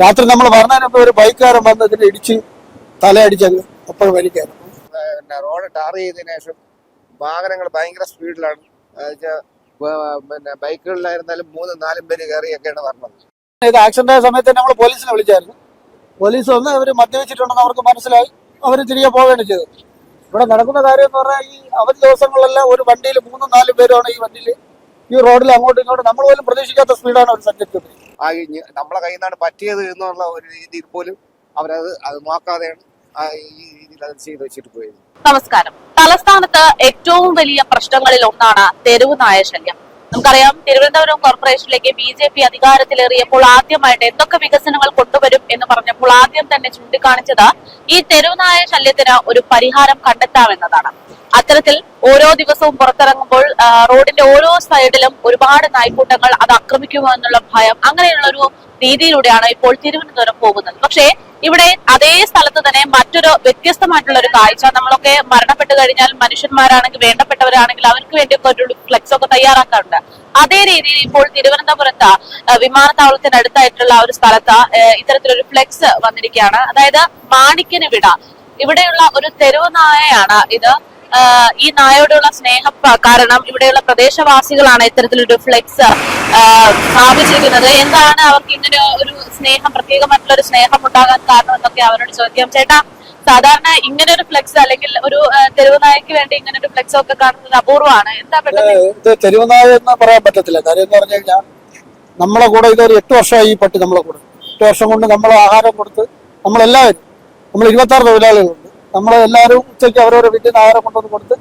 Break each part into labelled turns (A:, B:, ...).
A: രാത്രി നമ്മൾ പറഞ്ഞതിനൊക്കെ ഒരു ബൈക്കുകാരൻ വന്ന് ഇതിൽ ഇടിച്ച് തലയടിച്ചങ്ങ് അപ്പോഴും വലിക്കായിരുന്നു
B: പിന്നെ റോഡ് ടാർ ചെയ്തതിനു ശേഷം വാഹനങ്ങൾ ഭയങ്കര സ്പീഡിലാണ്. പിന്നെ ബൈക്കുകളിലായിരുന്നാലും മൂന്നും നാലും പേര് കയറിയൊക്കെയാണ് പറഞ്ഞത്
A: ഇത് ആക്സിഡന്റ് ആയ സമയത്ത് നമ്മൾ പോലീസിനെ വിളിച്ചായിരുന്നു. പോലീസ് വന്ന് അവർ മദ്യവെച്ചിട്ടുണ്ടെന്ന് അവർക്ക് മനസ്സിലായി. അവർ തിരികെ പോവുകയാണ് ചെയ്തത്. ഇവിടെ നടക്കുന്ന കാര്യം എന്ന് പറഞ്ഞാൽ ഈ അവധി ദിവസങ്ങളിലെല്ലാം ഒരു വണ്ടിയിൽ മൂന്നും നാലും പേരുമാണ് ഈ വണ്ടിയിൽ ഈ റോഡിൽ അങ്ങോട്ടും ഇങ്ങോട്ടും നമ്മൾ പോലും പ്രതീക്ഷിക്കാത്ത സ്പീഡാണ് അവർ സഞ്ചരിച്ചത്
B: ആ നമ്മളെ കയ്യിൽ നിന്നാണ് പറ്റിയത് എന്നുള്ള ഒരു രീതിയിൽ പോലും അവരത് അത് നോക്കാതെയാണ് ആ ഈ രീതിയിൽ അത് ചെയ്ത് വെച്ചിട്ട് പോയത്
C: നമസ്കാരം. തലസ്ഥാനത്ത് ഏറ്റവും വലിയ പ്രശ്നങ്ങളിൽ ഒന്നാണ് തെരുവ് നായ ശല്യം. നമുക്കറിയാം തിരുവനന്തപുരം കോർപ്പറേഷനിലേക്ക് ബി ജെ പി അധികാരത്തിലേറിയപ്പോൾ ആദ്യമായിട്ട് എന്തൊക്കെ വികസനങ്ങൾ കൊണ്ടുവരും എന്ന് പറഞ്ഞപ്പോൾ ആദ്യം തന്നെ ചൂണ്ടിക്കാണിച്ചത് ഈ തെരുവുനായ ശല്യത്തിന് ഒരു പരിഹാരം കണ്ടെത്താമെന്നതാണ്. അത്തരത്തിൽ ഓരോ ദിവസവും പുറത്തിറങ്ങുമ്പോൾ റോഡിന്റെ ഓരോ സൈഡിലും ഒരുപാട് നായ്ക്കൂട്ടങ്ങൾ അത് ആക്രമിക്കുമോ എന്നുള്ള ഭയം അങ്ങനെയുള്ള ഒരു രീതിയിലൂടെയാണ് ഇപ്പോൾ തിരുവനന്തപുരം പോകുന്നത്. പക്ഷേ ഇവിടെ അതേ സ്ഥലത്ത് തന്നെ മറ്റൊരു വ്യത്യസ്തമായിട്ടുള്ള ഒരു കാഴ്ച. നമ്മളൊക്കെ മരണപ്പെട്ടു കഴിഞ്ഞാൽ മനുഷ്യന്മാരാണെങ്കിൽ വേണ്ടപ്പെട്ടവരാണെങ്കിൽ അവർക്ക് വേണ്ടിയൊക്കെ ഒരു ഫ്ലെക്സ് ഒക്കെ തയ്യാറാക്കാറുണ്ട്. അതേ രീതിയിൽ ഇപ്പോൾ തിരുവനന്തപുരത്ത് വിമാനത്താവളത്തിന് വിമാനത്താവളത്തിനടുത്തായിട്ടുള്ള ഒരു സ്ഥലത്ത് ഇത്തരത്തിലൊരു ഫ്ലെക്സ് വന്നിരിക്കുകയാണ്. അതായത് മാണിക്കന് വിട. ഇവിടെയുള്ള ഒരു തെരുവ് നായയാണ് ഇത്. ഈ നായോടുള്ള സ്നേഹം കാരണം ഇവിടെയുള്ള പ്രദേശവാസികളാണ് ഇത്തരത്തിലൊരു ഫ്ലെക്സ് സ്ഥാപിച്ചിരിക്കുന്നത്. എന്താണ് അവർക്ക് ഇങ്ങനെ ഒരു സ്നേഹം പ്രത്യേകമായിട്ടുള്ള ഒരു സ്നേഹം ഉണ്ടാകാൻ കാരണം എന്നൊക്കെ അവരോട് ചോദ്യം ചേട്ടാ സാധാരണ ഇങ്ങനെ ഒരു ഫ്ലെക്സ് അല്ലെങ്കിൽ ഒരു ആ, തെരുവ് നായക്ക് വേണ്ടി ഇങ്ങനെ ഒരു ഫ്ലെക്സ് ഒക്കെ കാണുന്നത് അപൂർവമാണ്. എന്താ
A: എന്ന് പറയാൻ പറ്റത്തില്ല. എന്ന് കഴിഞ്ഞാൽ നമ്മളെ കൂടെ ഇതൊരു എട്ട് വർഷമായി ഈ പട്ടി നമ്മളെ കൂടെ. എട്ട് വർഷം കൊണ്ട് നമ്മൾ ആഹാരം കൊടുത്ത് നമ്മളെല്ലാവരും നമ്മൾ ഇരുപത്തി ആറ് തൊഴിലാളികളുണ്ട് നമ്മൾ എല്ലാവരും ഉച്ചയ്ക്ക് അവരവരുടെ വീട്ടിൽ നിന്ന് ആഹാരം കൊണ്ടുവന്ന് കൊടുത്ത്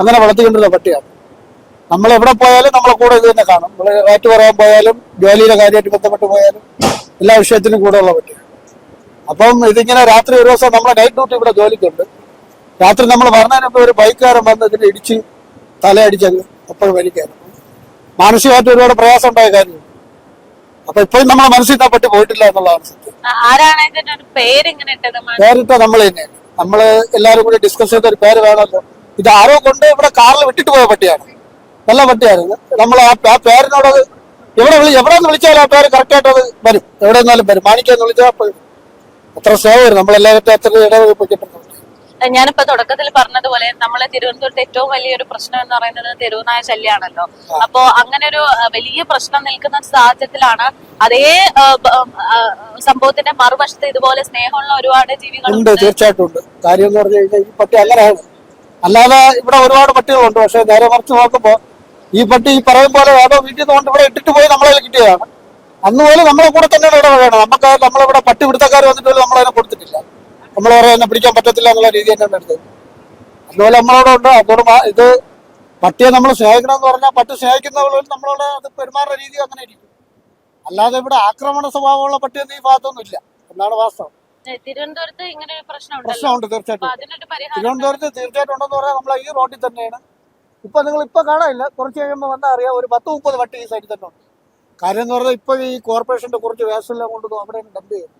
A: അങ്ങനെ വളർത്തിക്കൊണ്ടിരുന്ന പട്ടിയാണ്. നമ്മൾ എവിടെ പോയാലും നമ്മളെ കൂടെ ഇത് തന്നെ കാണും. നമ്മൾ റേറ്റ് പറയാൻ പോയാലും ജോലിയിലെ കാര്യമായിട്ട് ബന്ധപ്പെട്ട് പോയാലും എല്ലാ വിഷയത്തിനും കൂടെ ഉള്ള പട്ടിയാണ്. അപ്പം ഇതിങ്ങനെ രാത്രി ഒരു ദിവസം നമ്മളെ നൈറ്റ് ഡ്യൂട്ടി ഇവിടെ ജോലിക്കുണ്ട്. രാത്രി നമ്മൾ പറഞ്ഞതിനൊക്കെ ഒരു ബൈക്കുകാരൻ വന്ന് ഇതിനെ ഇടിച്ച് തലയടിച്ചങ്ങ് അപ്പോഴും വലിക്കായിരുന്നു മാനസികമായിട്ട് ഒരുപാട് പ്രയാസം ഉണ്ടായ കാര്യമാണ്. അപ്പൊ ഇപ്പോഴും നമ്മളെ മനസ്സിൽ പട്ടി പോയിട്ടില്ല എന്നുള്ളതാണ് സത്യം. പേരിട്ട നമ്മൾ തന്നെയാണ്. നമ്മൾ എല്ലാവരും കൂടി ഡിസ്കസ് ചെയ്ത ഒരു പേര് വേണമല്ലോ. ഇത് ആരോ കൊണ്ട് ഇവിടെ കാറിൽ വിട്ടിട്ട് പോയ പട്ടിയാണ്. നല്ല പട്ടിയായിരുന്നു നമ്മൾ ആ ആ പേരിനോടത് എവിടെ വിളി എവിടെ നിന്ന് വിളിച്ചാലും ആ പേര് കറക്റ്റ് ആയിട്ട് അത് വരും. എവിടെ നിന്നാലും വരും. മാണിക്കാന്ന് വിളിച്ചാൽ വരും. അത്ര സ്നേഹമായിരുന്നു നമ്മളെല്ലാവരും അത്ര ഇടവെപ്പിച്ചിട്ടുണ്ട്
C: ഞാനിപ്പോ തുടക്കത്തിൽ പറഞ്ഞതുപോലെ നമ്മളെ തിരുവനന്തപുരത്ത് ഏറ്റവും വലിയൊരു പ്രശ്നം എന്ന് പറയുന്നത് തെരുവുനായ ശല്യാണല്ലോ. അപ്പോ അങ്ങനെ ഒരു വലിയ പ്രശ്നം നിൽക്കുന്ന സാഹചര്യത്തിലാണ് അതേ സംഭവത്തിന്റെ മറുവശത്ത് ഇതുപോലെ സ്നേഹമുള്ള ഒരുപാട്
A: ഉണ്ട്
C: ജീവികളുണ്ട്
A: തീർച്ചയായിട്ടും ഉണ്ട്. കാര്യം എന്ന് പറഞ്ഞു കഴിഞ്ഞാൽ ഈ പട്ടി അങ്ങനെയാണ്. അല്ലാതെ ഇവിടെ ഒരുപാട് പട്ടികളുണ്ട്. പക്ഷെ നേരെ മറിച്ച് നോക്കുമ്പോ ഈ പട്ടി ഈ പറയും പോലെ ഏതോ വീട്ടിൽ നിന്ന് കൊണ്ട് ഇവിടെ ഇട്ടിട്ട് പോയി നമ്മളെ കിട്ടിയതാണ്. അന്ന് പോലും നമ്മളെ കൂടെ തന്നെയാണ് വേണം നമുക്ക് നമ്മളിവിടെ പട്ടി പിടുത്തക്കാർ വന്നിട്ട് പോലും നമ്മളതിനെ കൊടുത്തിട്ടില്ല. നമ്മൾ പറയുന്ന പിടിക്കാൻ പറ്റത്തില്ല എന്നുള്ള രീതി തന്നെയാണ് എടുത്തത് അതുപോലെ നമ്മളോട് ഉണ്ട്. അതോട് ഇത് പട്ടിയെ നമ്മൾ സ്നേഹിക്കണം എന്ന് പറഞ്ഞാൽ പട്ടി സ്നേഹിക്കുന്നവരും നമ്മളോട് അത് പെരുമാറുന്ന രീതി അങ്ങനെ ഇരിക്കും. അല്ലാതെ ഇവിടെ ആക്രമണ സ്വഭാവമുള്ള പട്ടിയൊന്നും ഈ ഭാഗത്തൊന്നും ഇല്ല. എന്നാണ് വാസ്തവം.
C: തിരുവനന്തപുരത്ത് ഇങ്ങനെ
A: പ്രശ്നമുണ്ട് തീർച്ചയായിട്ടും. തിരുവനന്തപുരത്ത് തീർച്ചയായിട്ടും ഉണ്ടെന്ന് പറയാൻ നമ്മളെ ഈ റോഡിൽ തന്നെയാണ്. ഇപ്പൊ നിങ്ങൾ ഇപ്പൊ കാണാനില്ല. കുറച്ച് കഴിയുമ്പോൾ വന്നാൽ അറിയാം ഒരു പത്ത് മുപ്പത് വട്ടി ഈ സൈഡിൽ തന്നെ ഉണ്ട്. കാര്യം എന്ന് പറഞ്ഞാൽ ഇപ്പൊ ഈ കോർപ്പറേഷന്റെ കുറച്ച് വേസ്റ്റ് എല്ലാം കൊണ്ടുവന്നു അവിടെ ഡംപ് ചെയ്യും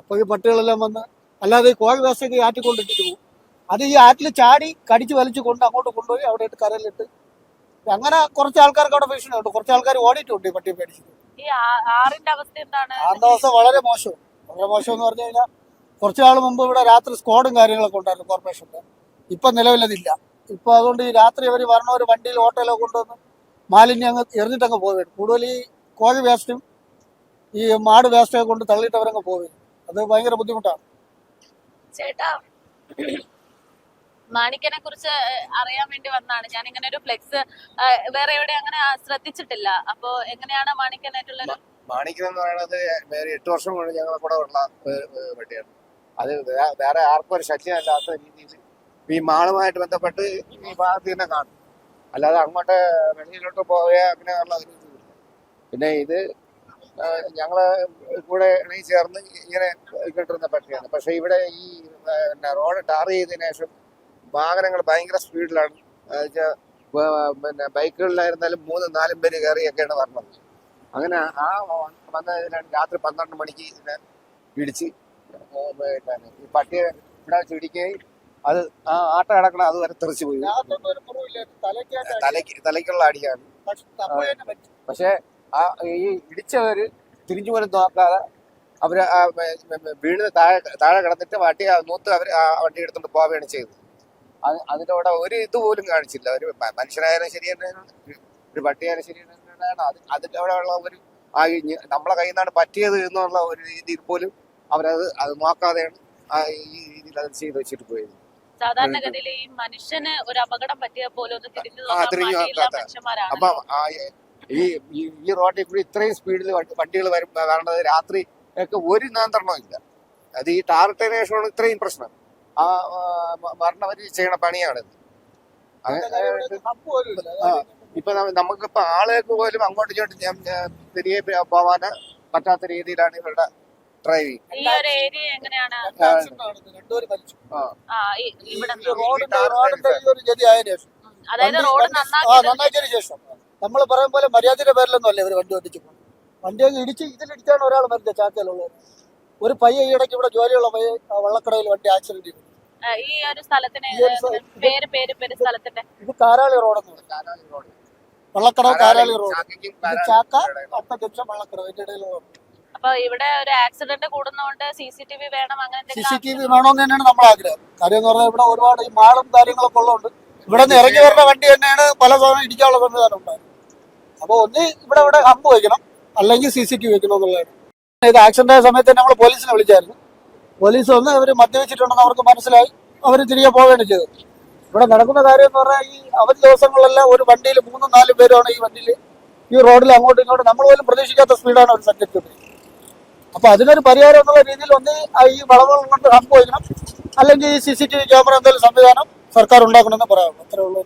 A: അപ്പൊ ഈ പട്ടികളെല്ലാം വന്ന് അല്ലാതെ ഈ കോഴി വേസ്റ്റ് ഒക്കെ ഈ ആറ്റിൽ പോകും. അത് ഈ ആറ്റിൽ ചാടി കടിച്ച് വലിച്ചു കൊണ്ട് അങ്ങോട്ട് കൊണ്ടുപോയി അവിടെ ഇട്ട് കരയിലിട്ട്. അങ്ങനെ കുറച്ച് ആൾക്കാർക്ക് അവിടെ ഭീഷണിയുണ്ട് കുറച്ച് ആൾക്കാർ ഓടിയിട്ടുണ്ട് ഈ പട്ടിയെ പേടിച്ചിട്ട്
C: ഈ ആറിന്റെ അവസ്ഥ എന്താണ്?
A: വളരെ മോശം. വളരെ മോശം എന്ന് പറഞ്ഞു കഴിഞ്ഞാൽ കുറച്ച് നാൾ മുമ്പ് ഇവിടെ രാത്രി സ്ക്വാഡും കാര്യങ്ങളൊക്കെ ഉണ്ടായിരുന്നു കോർപ്പറേഷന്റെ ഇപ്പൊ നിലവിലതില്ല. ഇപ്പൊ അതുകൊണ്ട് ഈ രാത്രി അവർ വരണ ഒരു വണ്ടിയിൽ ഓട്ടോയിലോ കൊണ്ടുവന്ന് മാലിന്യം അങ്ങ് എറിഞ്ഞിട്ട് അങ്ങ് പോവുകയാണ്. കൂടുതൽ ഈ കോഴി വേസ്റ്റും ഈ മാട് വേസ്റ്റൊക്കെ കൊണ്ട് തള്ളിയിട്ട് അവരങ്ങ് പോവുകയാണ്. അത് ഭയങ്കര ബുദ്ധിമുട്ടാണ്.
C: ചേട്ടാ മാണിക്കനെ കുറിച്ച് അറിയാൻ വേണ്ടി വന്നാണ് ഞാൻ ഇങ്ങനെ ഒരു ഫ്ലെക്സ് വേറെ എവിടെ അങ്ങനെ ശ്രദ്ധിച്ചിട്ടില്ല. അപ്പോ എങ്ങനെയാണ് മാണിക്കനായിട്ടുള്ള
B: മാണിക്കൻ എന്ന് പറയുന്നത് എട്ട് വർഷം കൊണ്ട് ഞങ്ങളെ കൂടെ ഉള്ള പട്ടിയാണ് അത് വേറെ ആർക്കും ഒരു ശല്യമല്ലാത്ത രീതിയിൽ. ഈ മാളുമായിട്ട് ബന്ധപ്പെട്ട് ഈ ഭാഗത്ത് തന്നെ കാണും. അല്ലാതെ അങ്ങോട്ട് വെളിയിലോട്ട് പോവുക അങ്ങനെയുള്ള ഒരു പിന്നെ ഇത് ഞങ്ങൾ കൂടെ ഇണങ്ങി ചേർന്ന് ഇങ്ങനെ കിട്ടുന്ന പട്ടിയാണ്. പക്ഷെ ഇവിടെ ഈ പിന്നെ റോഡ് ടാർ ചെയ്തതിനു ശേഷം വാഹനങ്ങൾ ഭയങ്കര സ്പീഡിലാണ്. പിന്നെ ബൈക്കുകളിലായിരുന്നാലും മൂന്നും നാലും പേര് കയറിയൊക്കെയാണ് വരണത് അങ്ങനെ ആ വന്നതിനാണ് രാത്രി പന്ത്രണ്ട് മണിക്ക് ഇതിനെ ഇടിച്ച് പിന്നെ ഈ പട്ടിയെ ഇവിടെ വെച്ച് ഇടിക്കുകയും അത് ആ ആട്ട കിടക്കണ അത് വരെ തെറിച്ചു പോയി. തലയ്ക്ക് തലയ്ക്കുള്ള അടിയാണ്.
A: പക്ഷെ
B: ആ ഈ ഇടിച്ചവർ തിരിഞ്ഞു പോലും നോക്കാതെ അവർ വീണ് താഴെ താഴെ കിടന്നിട്ട് വണ്ടി നൂത്ത് അവർ ആ വണ്ടി എടുത്തുകൊണ്ട് പോവുകയാണ് ചെയ്തത്. അത് അവിടെ ഒരു ഇത് പോലും കാണിച്ചില്ല. ഒരു മനുഷ്യനായാലും ശരി ഒരു പട്ടിയായാലും ശരി അത് അതിന്റെ അവിടെ ഉള്ള ഒരു ആ നമ്മളെ കയ്യിൽ നിന്നാണ് പറ്റിയത് എന്നുള്ള ഒരു രീതിയിൽ പോലും അവരത് അത് നോക്കാതെയാണ് ആ ഈ രീതിയിൽ അത് ചെയ്ത് വെച്ചിട്ട് പോയത്.
C: സാധാരണഗതിയിൽ ഈ മനുഷ്യന് ഒരു അപകടം പറ്റിയ പോലെ ഒന്ന് തിരിഞ്ഞു
B: അപ്പൊ ആ ഈ ഈ- റോഡ് റോഡിൽ കൂടി ഇത്രയും സ്പീഡിൽ വണ്ടികൾ വരും വരേണ്ടത് രാത്രി ഒക്കെ ഒരു നിയന്ത്രണവും ഇല്ല. അത് ഈ ടാറിട്ടതിന് ശേഷമാണ് ഇത്രയും പ്രശ്നം. ആ മരണവർ ചെയ്യണ പണിയാണ്. ഇപ്പൊ നമുക്കിപ്പോ ആളുകൾക്ക് പോലും അങ്ങോട്ടും ഇങ്ങോട്ടും തിരികെ പോവാൻ പോവാന് പറ്റാത്ത രീതിയിലാണ് ഇവരുടെ ഡ്രൈവിംഗ്
C: ഈ ഒരു ഏരിയ എങ്ങനെയാണ്? അതായത് റോഡ്
A: നന്നാക്കിയതിനു ശേഷം. നമ്മൾ പറയാൻ പോലെ മര്യാദയുടെ പേരിലൊന്നും അല്ലേ ഇവർ വണ്ടി ഓടിച്ചു പോകുന്നത്. വണ്ടി അങ്ങ് ഇടിച്ച് ഇതിലിടിച്ചാണ് ഒരാൾ മരുന്ന് ചാക്കയിലുള്ളത് ഒരു പയ്യ ഈ ഇടയ്ക്ക് ഇവിടെ ജോലിയുള്ള പയ്യ വള്ളക്കടയിൽ വണ്ടി ആക്സിഡന്റ് ചെയ്തു.
C: ഈ ഒരു സ്ഥലത്തിന് പേര് പേര് പേര് സ്ഥലത്തിന്റെ.
A: ഇത് കാരാളി റോഡെന്ന് പറയും.
B: Kanali road.
A: Vallakkadavu Karali road. Chakka
B: road.
A: Vallakkada അതിന്റെ ഇടയിലുള്ള
C: അപ്പൊ ഇവിടെ ഒരു ആക്സിഡന്റ് കൂടുന്നതുകൊണ്ട് സി സി ടി വി വേണം അങ്ങനെ
A: സി
C: എന്തെങ്കിലും
A: സി ടി വി വേണമെന്ന് തന്നെയാണ് നമ്മൾ ആഗ്രഹം. കാര്യം എന്ന് പറഞ്ഞാൽ ഇവിടെ ഒരുപാട് ഈ മാളും കാര്യങ്ങളൊക്കെ ഉള്ളതുകൊണ്ട് ഇവിടെ നിന്ന് ഇറങ്ങി വരുന്ന വണ്ടി തന്നെയാണ് പല സമയം ഇടിക്കാനുള്ള സംവിധാനം ഉണ്ടായത്. അപ്പോൾ ഒന്ന് ഇവിടെ ഇവിടെ ഹമ്പ് വയ്ക്കണം അല്ലെങ്കിൽ സി സി ടി വെക്കണം എന്നുള്ളതാണ്. ഇത് ആക്സിഡന്റ് ആയ സമയത്ത് നമ്മൾ പോലീസിനെ വിളിച്ചായിരുന്നു. പോലീസ് വന്ന് അവർ മദ്യവെച്ചിട്ടുണ്ടെന്ന് അവർക്ക് മനസ്സിലായി. അവർ തിരികെ പോവുകയാണ് ചെയ്തത്. ഇവിടെ നടക്കുന്ന കാര്യം എന്ന് പറഞ്ഞാൽ ഈ അവധി ദിവസങ്ങളിലെല്ലാം ഒരു വണ്ടിയിൽ മൂന്നും നാലും പേരുമാണ് ഈ വണ്ടിയിൽ ഈ റോഡിൽ അങ്ങോട്ടും ഇങ്ങോട്ടും നമ്മൾ പോലും പ്രതീക്ഷിക്കാത്ത സ്പീഡാണ് അവർ സഞ്ചരിച്ചത് അപ്പൊ അതിനൊരു പരിഹാരം എന്നുള്ള രീതിയിൽ ഒന്ന് ഈ വളവുകൾ കൊണ്ട് ഹമ്പ് വയ്ക്കണം അല്ലെങ്കിൽ ഈ C C T V camera എന്തെങ്കിലും സംവിധാനം സർക്കാർ ഉണ്ടാക്കണമെന്ന് പറയാം അത്രേ ഉള്ളൂ